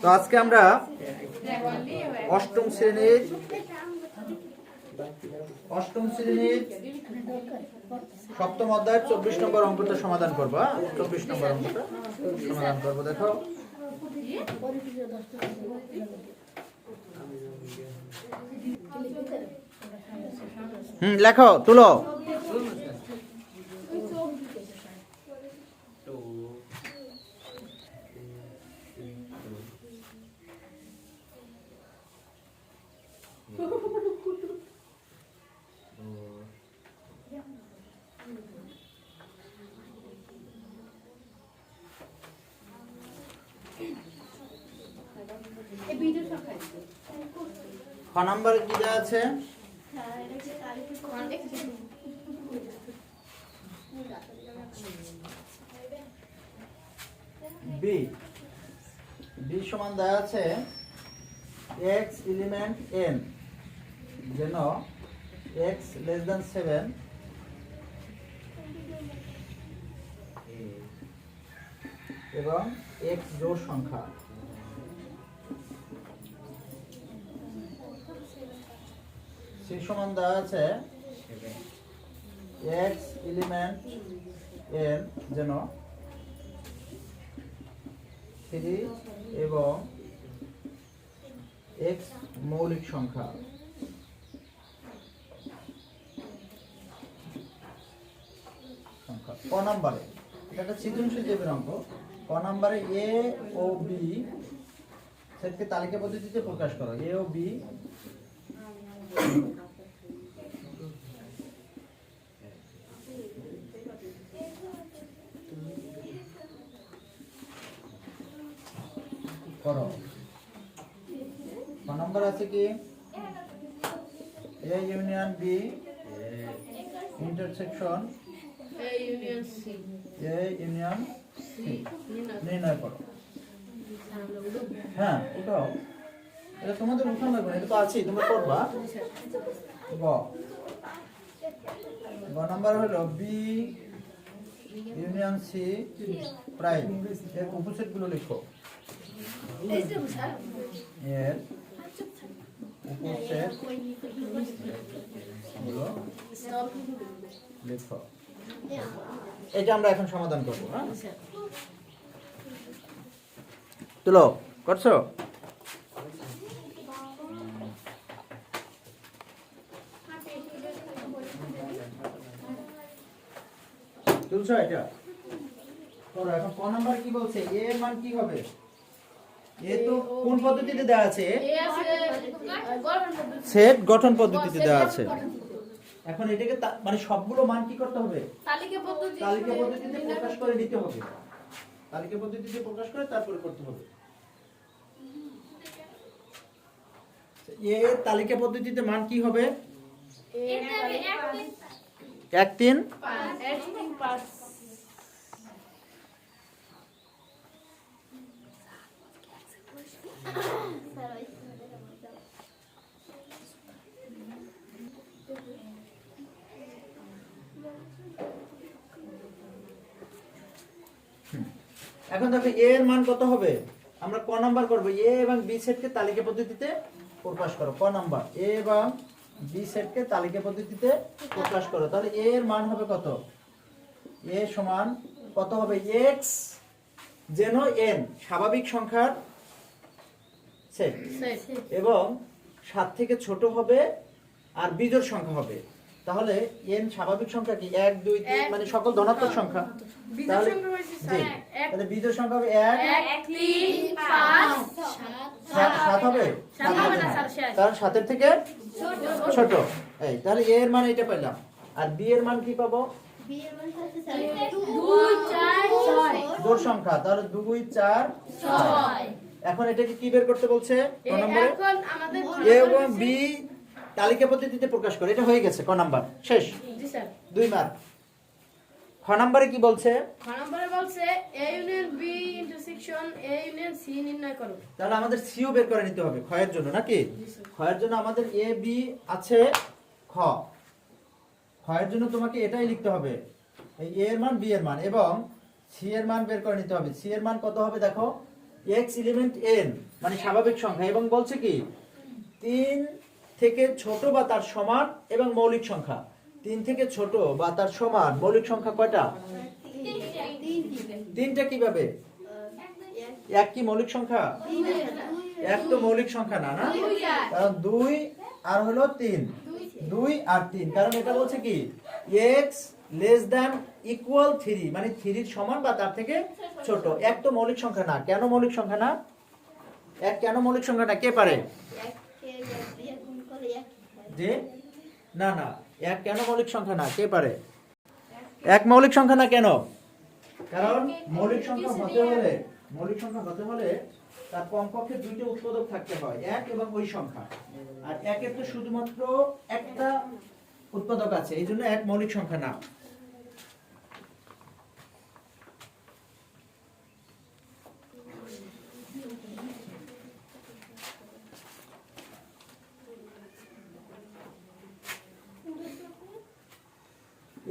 তো আজকে আমরা অষ্টম শ্রেণির অষ্টম শ্রেণির সপ্তম অধ্যায়ের চব্বিশ নম্বর অঙ্কটা সমাধান করব হ্যাঁ? চব্বিশ নম্বর অঙ্কটা সমাধান করব, দেখো হুম, লেখো, তুলো খ নম্বরে কি দেওয়া আছে? বি বি সমান দেওয়া আছে এক্স এলিমেন্ট এন যেন এক্স লেস দেন সেভেন এবং এক্স জোড় সংখ্যা। সি সমান দেওয়া আছে এক্স এলিমেন্ট এন যেন থ্রি এবং এক্স মৌলিক সংখ্যা। সংখ্যা। ক নম্বরে? এটা একটা সৃজনশীল টাইপের অঙ্ক। ক নম্বরে এ ও বি সেটকে তালিকা পদ্ধতিতে প্রকাশ করো। এ ও বি করো। ক নম্বর আছে কি? A union B intersection A union C নির্ণয় করো। হ্যাঁ ওটাও এটা তোমাদের উঠানো লাগবে এটা তো আছেই, তোমরা করবা। গ। গ নাম্বার হলো বি ইউনিয়ন সি প্রাইম এর উপসেটগুলো লিখো। এর এটা আমরা এখন সমাধান করব হ্যাঁ? তুলো, করছ? তুলছো এটা? এখন ক নাম্বার কি বলছে? এ মান কি হবে? এ তো কোন পদ্ধতিতে দেওয়া আছে? সেট গঠন পদ্ধতিতে দেওয়া আছে। এখন এটাকে মানে সবগুলো মান কি করতে হবে? তালিকা পদ্ধতি তালিকা পদ্ধতিতে প্রকাশ করে নিতে হবে। তালিকা পদ্ধতিতে প্রকাশ করে তারপরে করতে হবে। এ তালিকা পদ্ধতিতে মান কি হবে? এক তিন এখন দেখো এ এর মান কত হবে? আমরা ক নাম্বার করব? এ এবং বি সেটকে তালিকা পদ্ধতিতে প্রকাশ করো। ক নাম্বার? এ এবং বি সেটকে তালিকা পদ্ধতিতে প্রকাশ করো। তাহলে এ এর মান হবে কত? এ সমান কত হবে? এক্স যেন এন স্বাভাবিক সংখ্যার সেট। এবং সাত থেকে ছোট হবে আর বিজোড় সংখ্যা হবে। তাহলে এন স্বাভাবিক সংখ্যা কি? এক দুই তিন মানে সকল ধনাত্মক সংখ্যা। বিজোড় তাহলে সংখ্যা। তাহলে বিজোড় সংখ্যা হবে এক সাত হবে? সাত হবে না, স্যার, শেষ। কারণ সাতের থেকে ছোট। এই তাহলে এর মান এটা পেলাম আর বি এর মান কি পাবো? দুই চার ছয়। সংখ্যা তাহলে দুই চার ছয়। এখন এটাকে কি বের করতে বলছে? ক নম্বরে? এখন আমাদের এ এবং বি তালিকা পদ্ধতিতে প্রকাশ করে। এটা হয়ে গেছে ক নাম্বার? শেষ। জি স্যার। দুই মার্ক খ নাম্বারে কি বলছে? খ নম্বরে বলছে A union B intersection A union C নির্ণয় করো। তাহলে আমাদের সিও বের করে নিতে হবে ক্ষয়ের জন্য নাকি? ক্ষয়ের জন্য আমাদের এ বি আছে খ। ক্ষয়ের জন্য তোমাকে এটাই লিখতে হবে এই এ এর মান বি এর মান এবং সি এর মান বের করে নিতে হবে। সি এর মান কত হবে দেখো? এক্স এলিমেন্ট এন মানে স্বাভাবিক সংখ্যা, এবং বলছে কি? তিন থেকে ছোট বা তার সমান এবং মৌলিক সংখ্যা। তিন থেকে ছোট বা তার সমান, মৌলিক সংখ্যা কয়টা? তিনটা কীভাবে? এক কি মৌলিক সংখ্যা? এক তো মৌলিক সংখ্যা না না? কারণ দুই আর হলো তিন। দুই আর তিন, কারণ এটা বলছে কি? X less than equal three মানে থ্রির সমান বা তার থেকে ছোট। এক তো মৌলিক সংখ্যা না। কেন মৌলিক সংখ্যা না? এক কেন মৌলিক সংখ্যা না কে পারে? যে? না না। এক কেন মৌলিক সংখ্যা না? কে পারে? এক মৌলিক সংখ্যা না কেন? কারণ মৌলিক সংখ্যা হতে হলে, মৌলিক সংখ্যা হতে হলে তার কমপক্ষে দুইটা উৎপাদক থাকতে হয়, এক এবং ওই সংখ্যা। আর একের তো শুধুমাত্র একটা উৎপাদক আছে, এই জন্য এক মৌলিক সংখ্যা না।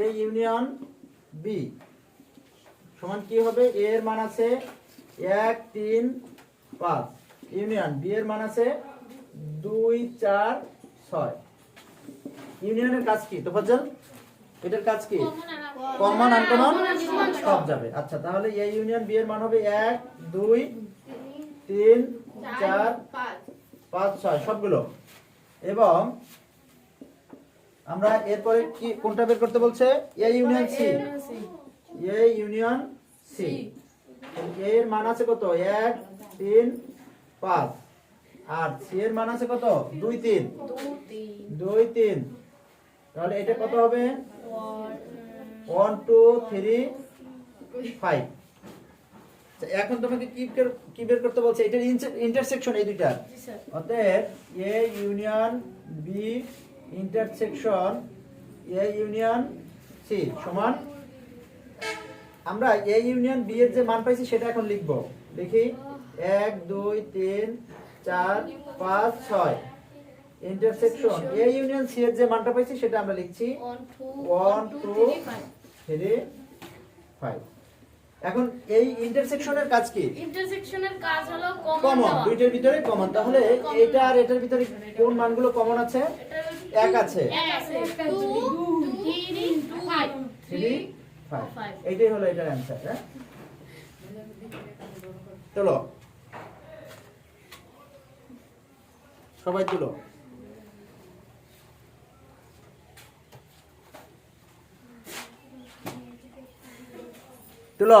এ ইউনিয়ন বি সমান কি হবে? এ এর মান আছে এক তিন পাঁচ। ইউনিয়ন বি এর মান আছে দুই চার ছয়। ইউনিয়নের কাজ কি? তো তোফাজ্জল এটার কাজ কি? কমন আনকমন সব যাবে। আচ্ছা তাহলে এ ইউনিয়ন বি এর মান হবে এক দুই তিন চার পাঁচ ছয়। সবগুলো। এবং আমরা এরপরে কি কোনটা বের করতে বলছে? A union C A union C A এর মান আছে কত? এক তিন পাঁচ। আর সি এর মান আছে কত? দুই তিন। দুই তিন। তাহলে এটা কত হবে? ওয়ান টু থ্রি ফাইভ এখন তোমাকে কি কি বের করতে বলছে? এটার ইন্টারসেকশন এই দুইটার। অতএব A union B intersection A union C সমান আমরা এ ইউনিয়ন বি এর যে মান পাইছি সেটা এখন লিখব। দেখি এক দুই তিন চার পাঁচ ছয়। ইন্টারসেকশন এ ইউনিয়ন সি এর যে মানটা পাইছি সেটা আমরা লিখছি ওয়ান টু থ্রি ফাইভ এখন এই ইন্টারসেকশনের কাজ কি? ইন্টারসেকশনের কাজ হলো কমন কমন দুইটার ভিতরে কমন তাহলে এটা আর এটার ভিতরে কোন মানগুলো কমন আছে? এক আছে? Three five. এইটাই হলো এটার অ্যান্সার হ্যাঁ? চলো সবাই তুলো। তুলো।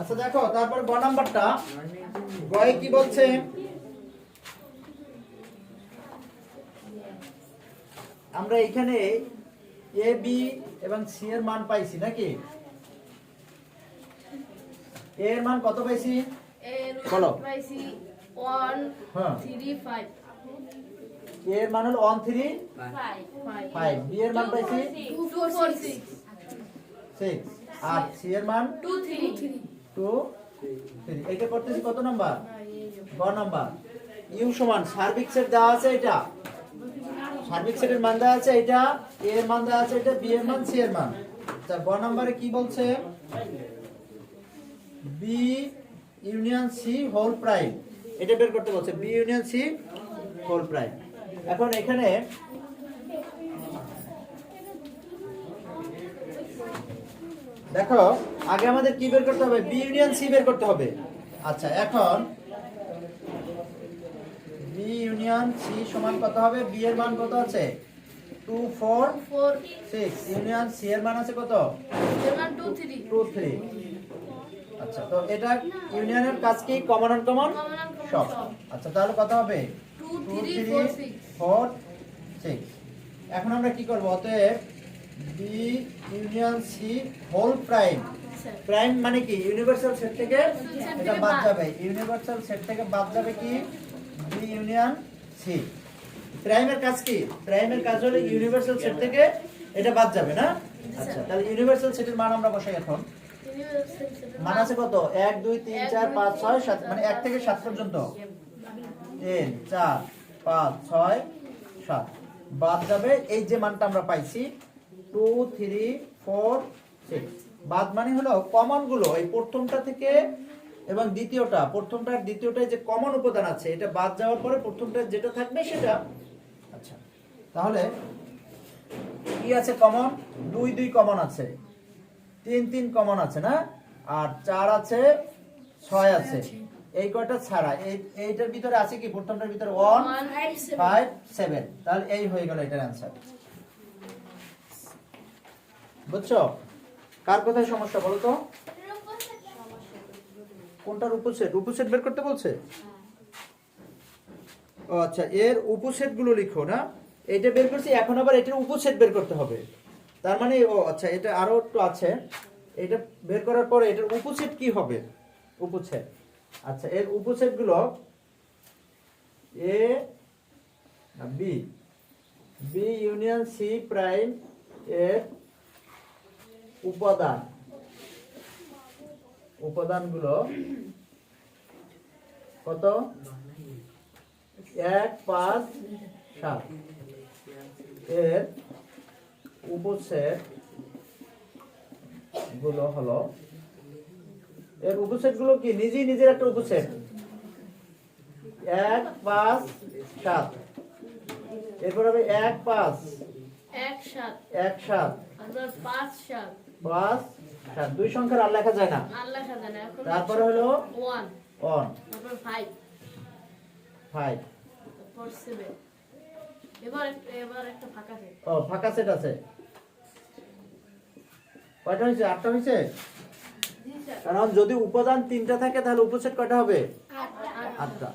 আচ্ছা দেখো তারপর গ নাম্বারটা। গয়ে কি বলছে? আমরা এখানে এ বি এবং সি এর মান পাইছি নাকি? এ এর মান কত পাইছি? বলো। পাইছি ওয়ান হ্যাঁ। এ এর মান হলো ওয়ান থ্রি ফাইভ বি এর মান পাইছি? সিক্স আর সি এর মান? টু থ্রি টু থ্রি এটা করতেছি কত নাম্বার? গ নাম্বার। ইউ সমান সার্বিক সেট দেওয়া আছে এটা। সার্বিক সেটের মান দেওয়া আছে এটা এ এর মান দেওয়া আছে এটা বি এর মান সি এর মান। আচ্ছা গ নাম্বারে কি বলছে? B union C whole prime এটা বের করতে বলছে B union C whole prime এখন এখানে দেখো আগে আমাদের কি বের করতে হবে? বি ইউনিয়ন সি বের করতে হবে। আচ্ছা এখন বি ইউনিয়ন সি সমান কত হবে? বি এর মান কত আছে? Two four four six union C এর মান আছে কত? টু থ্রি টু থ্রি আচ্ছা তো এটা ইউনিয়নের কাজ কি? কমন অন কমন সব। আচ্ছা তাহলে কত হবে? Two two three three four six four six এখন আমরা কি করব? অতএব B union C whole prime prime মানে কি? ইউনিভার্সাল সেট থেকে এটা বাদ। যাবে। ইউনিভার্সাল সেট থেকে বাদ যাবে কি? বি ইউনিয়ন সি প্রাইমের কাজ কি? প্রাইমের কাজ হলো ইউনিভার্সাল সেট থেকে এটা বাদ যাবে না? আচ্ছা তাহলে ইউনিভার্সাল সেটের মান আমরা বসাই এখন। মান আছে কত? এক, দুই, তিন, চার, পাঁচ, ছয়, সাত মানে এক থেকে সাত পর্যন্ত। তিন, চার, পাঁচ, ছয়, সাত। বাদ যাবে। এই যে মানটা আমরা পাইছি টু থ্রি ফোর সিক্স বাদ মানে হলো কমনগুলো এই প্রথমটা থেকে এবং দ্বিতীয়টা। প্রথমটা দ্বিতীয়টায় যে কমন উপাদান আছে এটা বাদ যাওয়ার পরে প্রথমটা যেটা থাকবে সেটা। আচ্ছা তাহলে কি আছে কমন দুই দুই কমন আছে। তিন তিন কমন আছে না? আর চার আছে ছয় আছে। এই কয়টা ছাড়া? এই এইটার ভিতরে আছে কি? প্রথমটার ভিতরে ওয়ান ফাইভ সেভেন তাহলে এই হয়ে গেল এটার অ্যান্সার বুঝছ? কার কোথায় সমস্যা বলো তো? কোনটার উপসেট উপসেট বের করতে বলছে? ও আচ্ছা এর উপসেটগুলো লিখো, না? এটা বের করছি, এখন আবার এটার উপসেট বের করতে হবে। তার মানে ও আচ্ছা এটা আরও একটু আছে। এটা বের করার পরে এটার উপসেট কি হবে? উপসেট আচ্ছা এর উপসেটগুলো A B B union C prime এর উপাদান। উপাদানগুলো কত? এক পাঁচ সাত। এর উপসেটগুলো হলো এর উপসেটগুলো কি? নিজেই নিজের একটা উপসেট। এক পাঁচ সাত। এরপর হবে এক পাঁচ। এক সাত। এক সাত। পাঁচ সাত। পাঁচ সাত দুই সংখ্যার আর লেখা যায় না। তারপরে হলো ওয়ান ফাইভ ফাঁকা ও ফাঁকা সেট আছে। কয়টা হয়েছে? আটটা হয়েছে? কারণ যদি উপাদান তিনটা থাকে তাহলে উপসেট কয়টা হবে? আটটা।